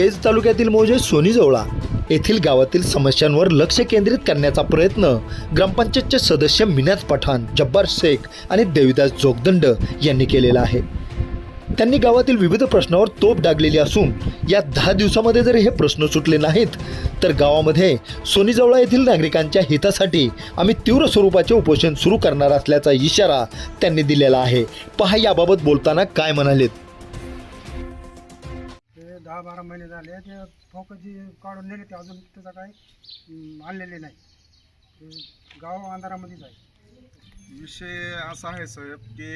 केज तालुक्यातील मोजे सोनीजवळा येथील गावातील समस्यांवर लक्ष केंद्रित करण्याचा प्रयत्न ग्रामपंचायतचे सदस्य मिनाज पठाण जब्बार शेख आणि देविदास जोगदंड यांनी केलेला आहे. त्यांनी गावातील विविध प्रश्नावर तोप डागलेली असून या दहा दिवसामध्ये जर हे प्रश्न सुटले नाहीत तर गावामध्ये सोनीजवळा येथील नागरिकांच्या हितासाठी आम्ही तीव्र स्वरूपाचे उपोषण सुरू करणार असल्याचा इशारा त्यांनी दिलेला आहे. पहा याबाबत बोलताना काय म्हणालेत. दहा बारा महिने झाले ते फोक जी काढून नेले ते अजून त्याचा काही आणलेले नाही. ते गाव अंधारामध्येच आहे. विषय असा आहे साहेब की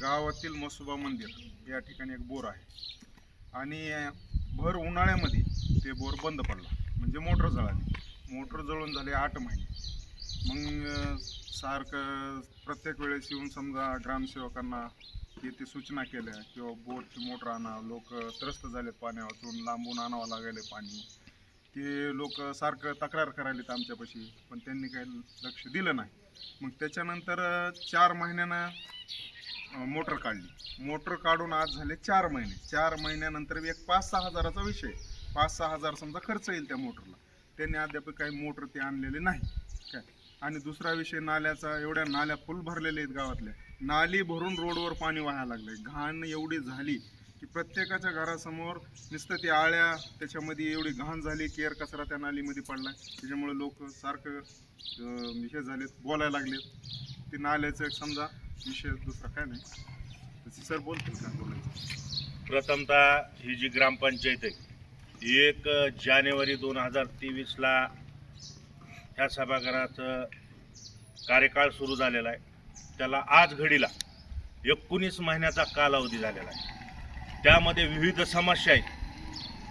गावातील मसुबा मंदिर या ठिकाणी एक बोर आहे. आणि भर उन्हाळ्यामध्ये ते बोर बंद पडला. म्हणजे मोटर जळाली. मोटर जळून झाले आठ महिने. मग सारखं प्रत्येक वेळेस येऊन समजा ग्रामसेवकांना की ते सूचना केल्या किंवा बोरची मोटर आणा लोक त्रस्त झालेत पाण्या वाचून लांबून आणावं लागले पाणी. ते लोक सारखं तक्रार करायलेत आमच्यापाशी पण त्यांनी काही लक्ष दिलं नाही. मग त्याच्यानंतर चार महिन्यानं मोटर काढली. मोटर काढून आज झाले चार महिने. चार महिन्यानंतर एक पाच सहा हजाराचा विषय. पाच सहा हजार समजा खर्च येईल त्या मोटरला. त्यांनी अद्याप काही मोटर ते आणलेले नाही. आणि दुसरा विषय नाल्याचा एवढ्या नाल्या फुल भरलेल्या आहेत गावातल्या. नाली भरून रोडवर पाणी व्हायला लागले घाण एवढी झाली की प्रत्येकाच्या घरासमोर नुसतं ती आळ्या त्याच्यामध्ये एवढी घाण झाली केअर कचरा त्या नालीमध्ये पडला. त्याच्यामुळे लोक सारखं हे झालेत बोलायला लागलेत. ते नाल्याचं एक समजा विषय दुसरा काय नाही. सर बोलतील का? बोलायचं. प्रथमतः ही जी ग्रामपंचायत आहे एक जानेवारी दोन हजार तेवीसला ह्या सभागृहाचं कार्यकाळ सुरू झालेला आहे. त्याला आज घडीला एकोणीस महिन्याचा कालावधी झालेला आहे. त्यामध्ये विविध समस्या आहेत.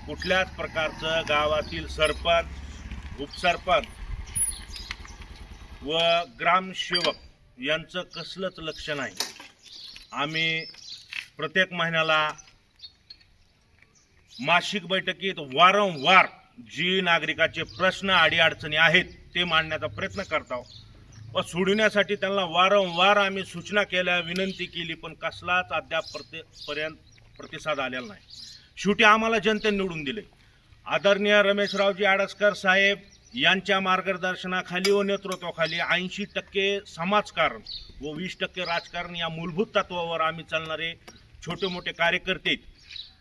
कुठल्याच प्रकारचं गावातील सरपंच उपसरपंच व ग्रामसेवक यांचं कसलंच लक्ष नाही. आम्ही प्रत्येक महिन्याला मासिक बैठकीत वारंवार जी नागरिकाचे प्रश्न अडीअडचणी आहेत ते मांडण्याचा प्रयत्न करतो व सोडवण्यासाठी त्यांना वारंवार आम्ही सूचना केल्या विनंती केली पण कसलाच अद्याप प्रति पर्यंत प्रतिसाद आलेला नाही. शेवटी आम्हाला जनतेने निवडून दिले. आदरणीय रमेशरावजी आडसकर साहेब यांच्या मार्गदर्शनाखाली व नेतृत्वाखाली ऐंशी टक्के समाजकारण व वीस टक्के राजकारण या मूलभूत तत्वावर आम्ही चालणारे छोटे मोठे कार्यकर्ते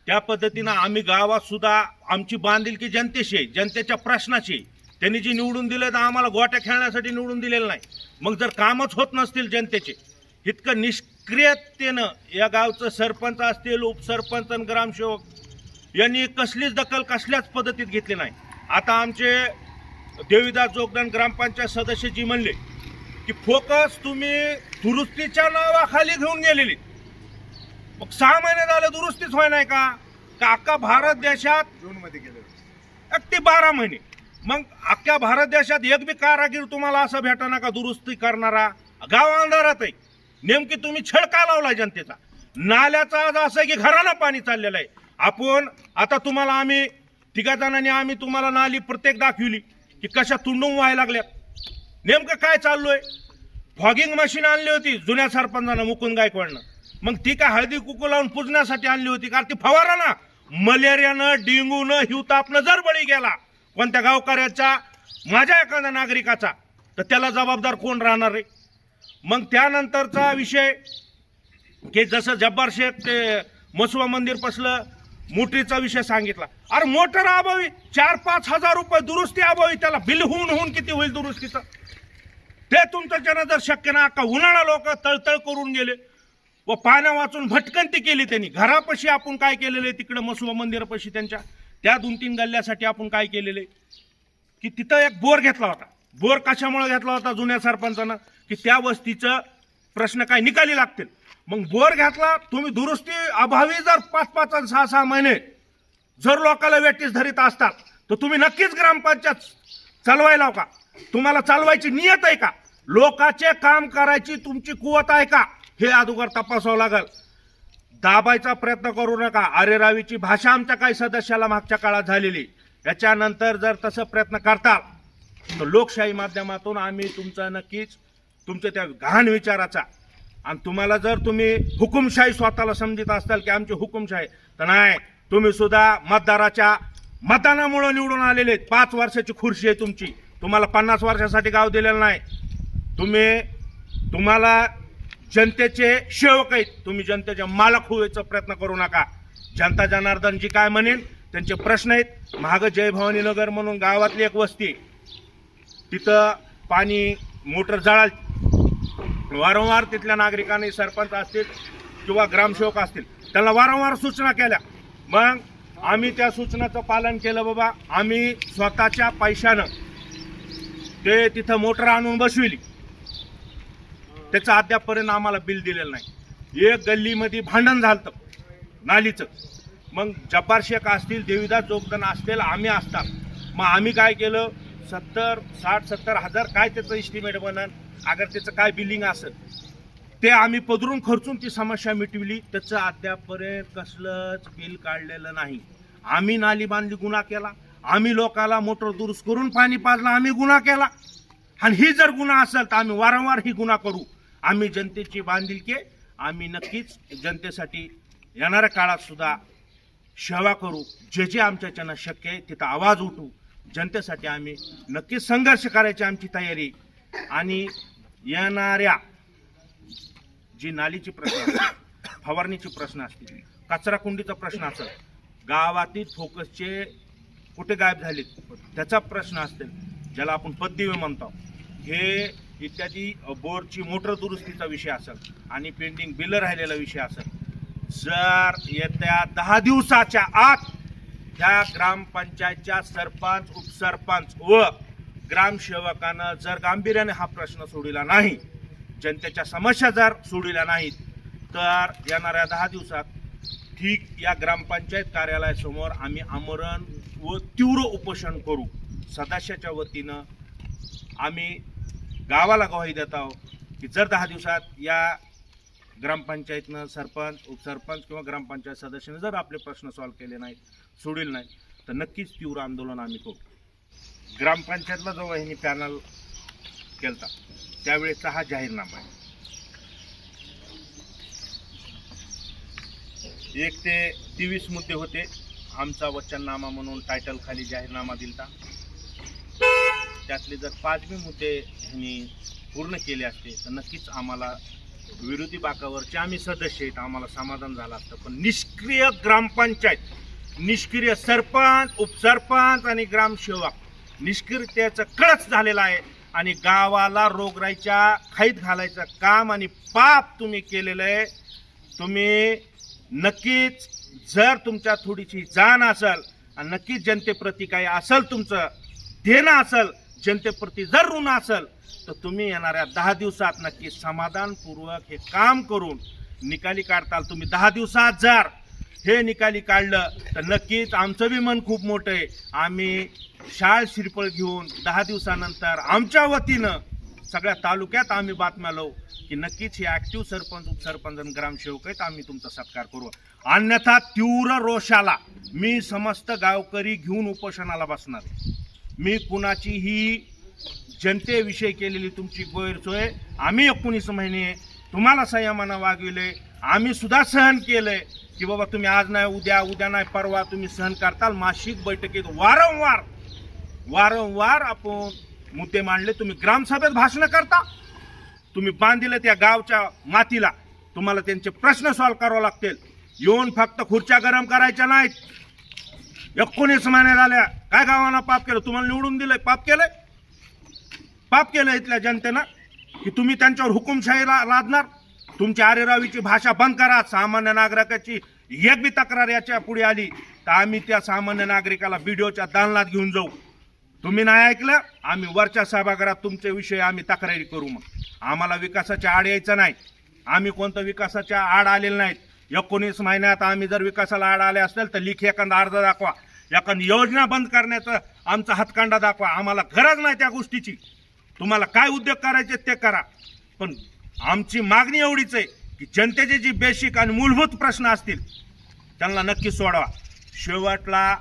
त्या पद्धतीनं आम्ही गावात सुद्धा आमची बांधिलकी जनतेशी आहे जनतेच्या प्रश्नाची त्यांनी जी निवडून दिले तर आम्हाला गोट्या खेळण्यासाठी निवडून दिलेलं नाही. मग जर कामच होत नसतील जनतेचे इतकं निष्क्रियतेनं या गावचं सरपंच असतील उपसरपंच आणि ग्रामसेवक यांनी कसलीच दखल कसल्याच पद्धतीत घेतली नाही. आता आमचे देवीदास जोगदान ग्रामपंचायत सदस्य जी म्हणले की फोकस तुम्ही दुरुस्तीच्या नावाखाली घेऊन गेलेली. मग सहा महिने झाले दुरुस्तीच व्हाय नाही का? का अख्खा भारत देशात जून मध्ये गेले अगदी बारा महिने. मग अख्ख्या भारत देशात एक बी कारागीर तुम्हाला असं भेटाना का दुरुस्ती करणारा. गाव अंधारात आहे. नेमकी तुम्ही छळ का लावलाय जनतेचा. नाल्याचा आज असं आहे की घराला पाणी चाललेलं आहे. आपण आता तुम्हाला आम्ही तिघा जणांनी आम्ही तुम्हाला नाली प्रत्येक दाखविली की कशा तुंडून व्हायला लागल्यात. नेमकं काय चाललोय? फॉगिंग मशीन आणली होती जुन्या सरपंचानं मुकुंद गायकवाडनं. मग ती काय हळदी कुकू लावून पुजण्यासाठी आणली होती कारण ती फवारा ना. मलेरियानं डेंगूनं हिवतापनं जर बळी गेला. कोणत्या गावकऱ्याचा? माझ्या एखाद्या नागरिकाचा. तर त्याला जबाबदार कोण राहणार आहे मग त्यानंतरचा विषय की जसं जब्बार शेख ते मसुबा मंदिर पसलं मोटरीचा विषय सांगितला. अरे मोटर अभावी चार पाच हजार रुपये दुरुस्ती अभावी त्याला बिल होऊन होऊन किती होईल दुरुस्तीचं? ते तुमच्याच्यानं जर शक्य ना का उन्हाळा लोक तळतळ करून गेले? व पाण्या वाचून भटकंती केली त्यांनी. घरापाशी आपण काय केलेलं आहे तिकडं मसुबा मंदिरापाशी त्यांच्या? त्या दोन तीन गल्ल्यासाठी आपण काय केलेले? की तिथं एक बोर घेतला होता. बोर कशामुळे घेतला होता जुन्या सरपंचानं? की त्या वस्तीचं प्रश्न काय निकाली लागतील? मग बोर घेतला तुम्ही दुरुस्ती अभावी जर पाच पाच आणि सहा सहा महिने जर लोकांना वेटीस धरीत असतात तर तुम्ही नक्कीच ग्रामपंचायत चालवायला का? तुम्हाला चालवायची नियत आहे का? लोकाचे काम करायची तुमची कुवत आहे का? हे अगोदर तपासावं लागेल. दाबायचा प्रयत्न करू नका. अरे रावीची भाषा आमच्या काही सदस्याला मागच्या काळात झालेली. याच्यानंतर जर तसं प्रयत्न करताल तर लोकशाही माध्यमातून आम्ही तुमचा नक्कीच तुमच्या त्या घाण विचाराचा. आणि तुम्हाला जर तुम्ही हुकुमशाही स्वतःला समजत असाल की आमची हुकुमशाही तर नाही तुम्ही सुद्धा मतदाराच्या मतदानामुळे निवडून आलेले आहेत. पाच वर्षाची खुर्शी आहे तुमची. तुम्हाला पन्नास वर्षासाठी गाव दिलेलं नाही. तुम्ही तुम्हाला जनतेचे सेवक आहेत. तुम्ही जनतेच्या मालक होण्याचा प्रयत्न करू नका. जनता जनार्दन जी काय म्हणेन त्यांचे प्रश्न आहेत. महाग जय भवानी नगर म्हणून गावातली एक वस्ती तिथं पाणी मोटर जळाल. वारंवार तिथल्या नागरिकांनी सरपंच असतील किंवा ग्रामसेवक असतील त्यांना वारंवार सूचना केल्या. मग आम्ही त्या सूचनाचं पालन केलं बाबा. आम्ही स्वतःच्या पैशानं ते तिथं मोटर आणून बसविली. त्याचं अद्यापपर्यंत आम्हाला बिल दिलेलं नाही. एक गल्लीमध्ये भांडण झालं नालीचं. मग जब्बार शेख असतील देवीदास जोगदन असतील आम्ही असतात. मग आम्ही काय केलं? सत्तर साठ सत्तर हजार काय त्याचं इस्टिमेट बनन? अगर त्याचं काय बिलिंग असेल. ते आम्ही पदरून खर्चून ती समस्या मिटविली. त्याचं अद्यापपर्यंत कसलंच बिल काढलेलं नाही. आम्ही नाली बांधली गुन्हा केला. आम्ही लोकाला मोटर दुरुस्त करून पाणी पाजलं आम्ही गुन्हा केला. आणि ही जर गुन्हा असेल तर आम्ही वारंवार ही गुन्हा करू. आम्ही जनतेची बांधिलकी आम्ही नक्कीच जनतेसाठी येणाऱ्या काळात सुद्धा सेवा करू. जे जे आमच्याच्यानं शक्य आहे तिथं आवाज उठू. जनतेसाठी आम्ही नक्कीच संघर्ष करायची आमची तयारी. आणि येणाऱ्या जी नालीची प्रश्न असतील फवारणीचे प्रश्न असतील कचरा कुंडीचा प्रश्न असेल गावातील फोकसचे कुठे गायब झालेत त्याचा प्रश्न असतील ज्याला आपण पददिवे म्हणतो हे इत्यादी बोरची मोटर दुरुस्तीचा विषय असेल आणि पेंडिंग बिल राहिलेला विषय असेल जर येत्या दहा दिवसाच्या आत ह्या ग्रामपंचायतच्या सरपंच उपसरपंच व ग्रामसेवकानं जर गांभीर्याने हा प्रश्न सोडला नाही जनतेच्या समस्या जर सोडल्या नाहीत तर येणाऱ्या दहा दिवसात ठीक या ग्रामपंचायत कार्यालयासमोर आम्ही आमरण व तीव्र उपोषण करू. सदस्याच्या वतीनं आम्ही गावाला ग्वाही देत आहोत की जर दहा दिवसात या ग्रामपंचायतनं सरपंच उपसरपंच किंवा ग्रामपंचायत सदस्याने जर आपले प्रश्न सॉल्व्ह केले नाहीत सोडील नाही तर नक्कीच तीव्र आंदोलन आम्ही करू. ग्रामपंचायतला जेव्हा ह्यांनी पॅनल केलता त्यावेळेचा हा जाहीरनामा आहे. एक ते तेवीस मुद्दे होते. आमचा वचननामा म्हणून टायटलखाली जाहीरनामा दिलता. त्यातले जर पाच बी मुद्दे ह्यांनी पूर्ण केले असते तर नक्कीच आम्हाला विरोधी बाकावरचे आम्ही सदस्य आहेत आम्हाला समाधान झालं असतं. पण निष्क्रिय ग्रामपंचायत निष्क्रिय सरपंच उपसरपंच आणि ग्रामसेवक निष्क्रियतेचं कळच झालेलं आहे आणि गावाला रोगराईच्या खाईत घालायचं काम आणि पाप तुम्ही केलेलं आहे तुम्ही नक्कीच जर तुमच्या थोडीशी जाण असेल आणि नक्कीच जनतेप्रती काही असेल तुमचं देणं असेल जनतेप्रती जर ऋण असेल तर तुम्ही येणाऱ्या दहा दिवसात नक्की समाधानपूर्वक हे काम करून निकाली काढताल. तुम्ही दहा दिवसात जर हे निकाली काढलं तर नक्कीच आमचं बी मन खूप मोठं आहे. आम्ही शाळ शिरपळ घेऊन दहा दिवसानंतर आमच्या वतीनं सगळ्या तालुक्यात आम्ही बातम्या लावू की नक्कीच हे ॲक्टिव्ह सरपंच उपसरपंच आणि ग्रामसेवक आहेत. आम्ही तुमचा सत्कार करू. अन्यथा तीव्र रोषाला मी समस्त गावकरी घेऊन उपोषणाला बसणार आहे. मी कुणाचीही जनतेविषयी केलेली तुमची गैरसोय आम्ही एकोणीस महिने तुम्हाला संयमानं वागविले. आम्ही सुद्धा सहन केलंय की बाबा तुम्ही आज नाही उद्या उद्या नाही परवा तुम्ही सहन करताल. मासिक बैठकीत वारंवार वारंवार आपण मुद्दे मांडले. तुम्ही ग्रामसभेत भाषणं करता. तुम्ही बांधिले त्या गावच्या मातीला. तुम्हाला त्यांचे प्रश्न सॉल्व्ह करावे लागतील. येऊन फक्त खुर्च्या गरम करायच्या नाहीत. एकोणीस महिने झाल्या काय गावांना पाप केलं? तुम्हाला निवडून दिलंय. पाप केलंय? पाप केलं इथल्या जनतेनं की तुम्ही त्यांच्यावर हुकुमशाही लादणार. तुमची आरेरावीची भाषा बंद करा. सामान्य नागरिकाची एक बी तक्रार याच्यापुढे आली. तर आम्ही त्या सामान्य नागरिकाला व्हिडिओच्या दालनात घेऊन जाऊ. तुम्ही नाही ऐकलं? आम्ही वरच्या सभागृहात तुमचे विषय आम्ही तक्रारी करू मग. आम्हाला विकासाच्या आड यायचं नाही. आम्ही कोणतं विकासाच्या आड आलेलं नाहीत. एकोणीस महिन्यात आम्ही जर विकासाला आड आले असेल तर लिखी एखादा अर्ज दाखवा. एखादी योजना बंद करण्याचं आमचा हातकांडा दाखवा. आम्हाला गरज नाही त्या गोष्टीची. तुम्हाला काय उद्योग करायचे ते करा. पण आमची मागणी एवढीच आहे की जनतेचे जी बेसिक आणि मूलभूत प्रश्न असतील त्यांना नक्की सोडवा. शेवटला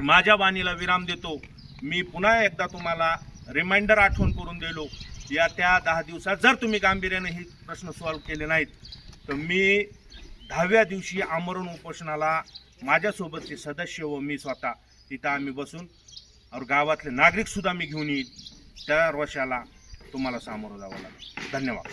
माझ्या वाणीला विराम देतो. मी पुन्हा एकदा तुम्हाला रिमाइंडर आठवण करून दिलो. या त्या दहा दिवसात जर तुम्ही गांभीर्याने हे प्रश्न सॉल्व्ह केले नाहीत तर मी दहाव्या दिवशी आमरण उपोषणाला माझ्यासोबतचे सदस्य व मी स्वतः तिथं आम्ही बसून और गावातले नागरिकसुद्धा मी घेऊन येईल त्या रोषाला तुम्हाला सामोरं जावं लागेल. धन्यवाद.